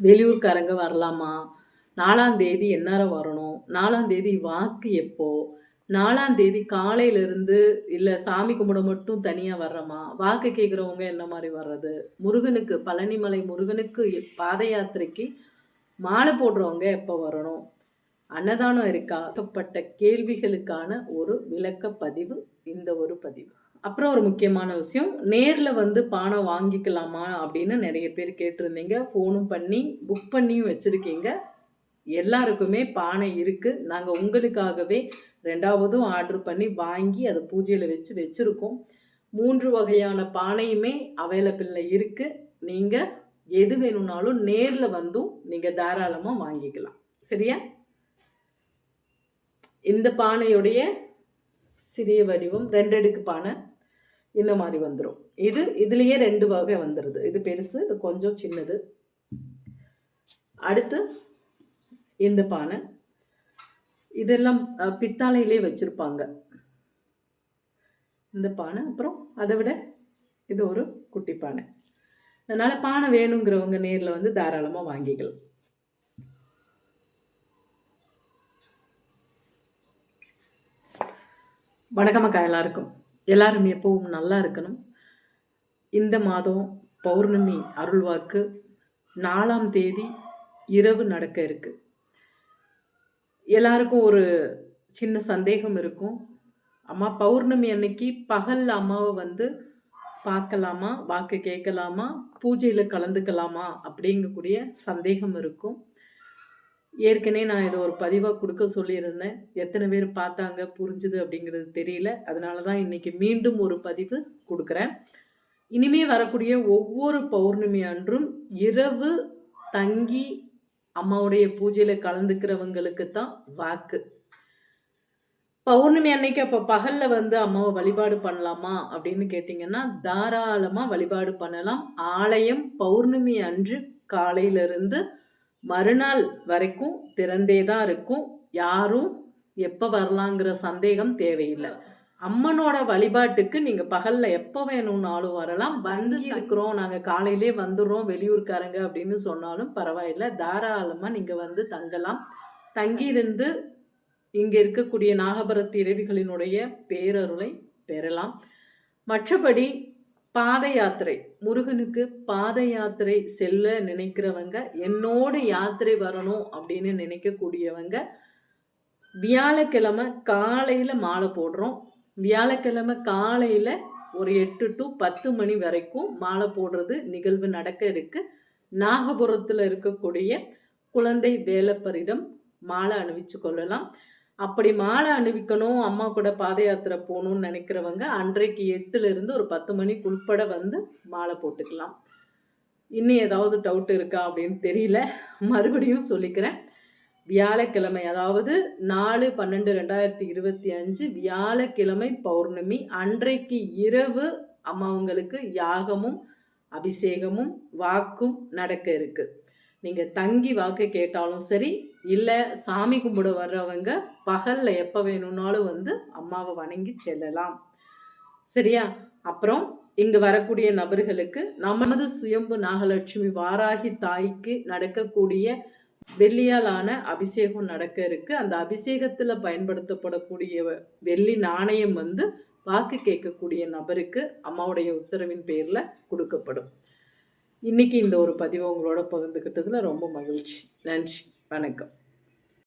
வெளியூர்காரங்க வரலாமா? நாலாம் தேதி எந்நேரம் வரணும்? நாலாம் தேதி வாக்கு எப்போ? நாலாம் தேதி காலையிலிருந்து இல்லை சாமி கும்பிட மட்டும் தனியாக வர்றோமா? வாக்கு கேட்குறவங்க என்ன மாதிரி வர்றது? முருகனுக்கு பழனிமலை முருகனுக்கு பாத யாத்திரைக்கு மாலை போடுறவங்க எப்போ வரணும்? அன்னதானம் இருக்கா? கேள்விகளுக்கான ஒரு விளக்க பதிவு இந்த ஒரு பதிவு. அப்புறம் ஒரு முக்கியமான விஷயம் நேரில் வந்து பானை வாங்கிக்கலாமா அப்படின்னு நிறைய பேர் கேட்டிருந்தீங்க. ஃபோனும் பண்ணி புக் பண்ணியும் வச்சுருக்கீங்க. எல்லாருக்குமே பானை இருக்குது நாங்கள் உங்களுக்காகவே ரெண்டாவதும் ஆர்டர் பண்ணி வாங்கி அதை பூஜையில் வச்சு வச்சுருக்கோம். மூன்று வகையான பானையுமே அவைலபிளில் இருக்குது நீங்கள் எது வேணும்னாலும் நேரில் வந்தும் நீங்கள் தாராளமாக வாங்கிக்கலாம். சரியா? இந்த பானையுடைய சிறிய வடிவம் ரெண்டு அடுக்கு பானை. இந்த மாதிரி வந்துடும் இது இதுலேயே ரெண்டு வகை வந்துடுது இது பெருசு இது கொஞ்சம் சின்னது. அடுத்து இந்த பானை. இதெல்லாம் பித்தாலையிலே வச்சுருப்பாங்க. இந்த பானை அப்புறம் அதை விட இது ஒரு குட்டி பானை. அதனால் பானை வேணுங்கிறவங்க நேரில் வந்து தாராளமாக வாங்கிக்கலாம். வணக்கம் அக்கா எல்லாருக்கும். எல்லாரும் எப்பவும் நல்லா இருக்கணும். இந்த மாதம் பௌர்ணமி அருள்வாக்கு நாலாம் தேதி இரவு நடக்க இருக்கு. எல்லாருக்கும் ஒரு சின்ன சந்தேகம் இருக்கும். அம்மா பௌர்ணமி அன்னைக்கு பகல் அம்மாவை வந்து பார்க்கலாமா? வாக்கு கேட்கலாமா? பூஜையில் கலந்துக்கலாமா? அப்படிங்கக்கூடிய சந்தேகம் இருக்கும். ஏற்கனவே நான் இதை ஒரு பதிவாக கொடுக்க சொல்லியிருந்தேன். எத்தனை பேர் பார்த்தாங்க புரிஞ்சுது அப்படிங்கிறது தெரியல. அதனால தான் இன்றைக்கி மீண்டும் ஒரு பதிவு கொடுக்குறேன். இனிமே வரக்கூடிய ஒவ்வொரு பௌர்ணமி அன்றும் இரவு தங்கி அம்மாவுடைய பூஜையில் கலந்துக்கிறவங்களுக்கு தான் வாக்கு. பௌர்ணமி அன்னைக்கு அப்போ பகலில் வந்து அம்மாவை வழிபாடு பண்ணலாமா அப்படின்னு கேட்டிங்கன்னா தாராளமாக வழிபாடு பண்ணலாம். ஆலயம் பௌர்ணமி அன்று காலையிலிருந்து மறுநாள் வரைக்கும் திறந்தே தான் இருக்கும். யாரும் எப்போ வரலாங்கிற சந்தேகம் தேவையில்லை. அம்மனோட வழிபாட்டுக்கு நீங்கள் பகலில் எப்போ வேணும்னாலும் வரலாம். வந்து இருக்கிறோம் நாங்கள் காலையிலே வந்துடுறோம் வெளியூர்காரங்க அப்படின்னு சொன்னாலும் பரவாயில்ல. தாராளமாக நீங்கள் வந்து தங்கலாம். தங்கியிருந்து இங்கே இருக்கக்கூடிய நாகபரத் இறைவிகளினுடைய பேரருளை பெறலாம். மற்றபடி பாத யாத்திரை முருகனுக்கு பாத யாத்திரை செல்ல நினைக்கிறவங்க என்னோட யாத்திரை வரணும் அப்படின்னு நினைக்கக்கூடியவங்க வியாழக்கிழமை காலையில் மாலை போடுறோம். வியாழக்கிழமை காலையில் ஒரு எட்டு டு பத்து மணி வரைக்கும் மாலை போடுறது நிகழ்வு நடக்க இருக்கு. நாகபுரத்தில் இருக்கக்கூடிய குழந்தை வேலப்பரிடம் மாலை அணிவிச்சு கொள்ளலாம். அப்படி மாலை அணிவிக்கணும் அம்மா கூட பாத யாத்திரை போகணும்னு நினைக்கிறவங்க அன்றைக்கு எட்டுலேருந்து ஒரு பத்து மணிக்கு உட்பட வந்து மாலை போட்டுக்கலாம். இன்னும் ஏதாவது டவுட் இருக்கா அப்படின்னு தெரியல. மறுபடியும் சொல்லிக்கிறேன். வியாழக்கிழமை அதாவது நாலு பன்னெண்டு ரெண்டாயிரத்தி இருபத்தி அஞ்சு வியாழக்கிழமை பௌர்ணமி அன்றைக்கு இரவு அம்மாவங்களுக்கு யாகமும் அபிஷேகமும் வாக்கும் நடக்க இருக்குது நீங்கள் தங்கி வாக்கு கேட்டாலும் சரி இல்லை சாமி கும்பிட வர்றவங்க பகலில் எப்போ வேணும்னாலும் வந்து அம்மாவை வணங்கி செல்லலாம். சரியா? அப்புறம் இங்கு வரக்கூடிய நபர்களுக்கு நமது சுயம்பு நாகலட்சுமி வாராகி தாய்க்கு நடக்கக்கூடிய வெள்ளியாலான அபிஷேகம் நடக்க இருக்கு. அந்த அபிஷேகத்தில் பயன்படுத்தப்படக்கூடிய வெள்ளி நாணயம் வந்து வாக்கு கேட்கக்கூடிய நபருக்கு அம்மாவுடைய உத்தரவின் பேரில் கொடுக்கப்படும். இன்றைக்கி இந்த ஒரு பதிவை உங்களோட பகிர்ந்துக்கிட்டதில் ரொம்ப மகிழ்ச்சி. நன்றி. வணக்கம்.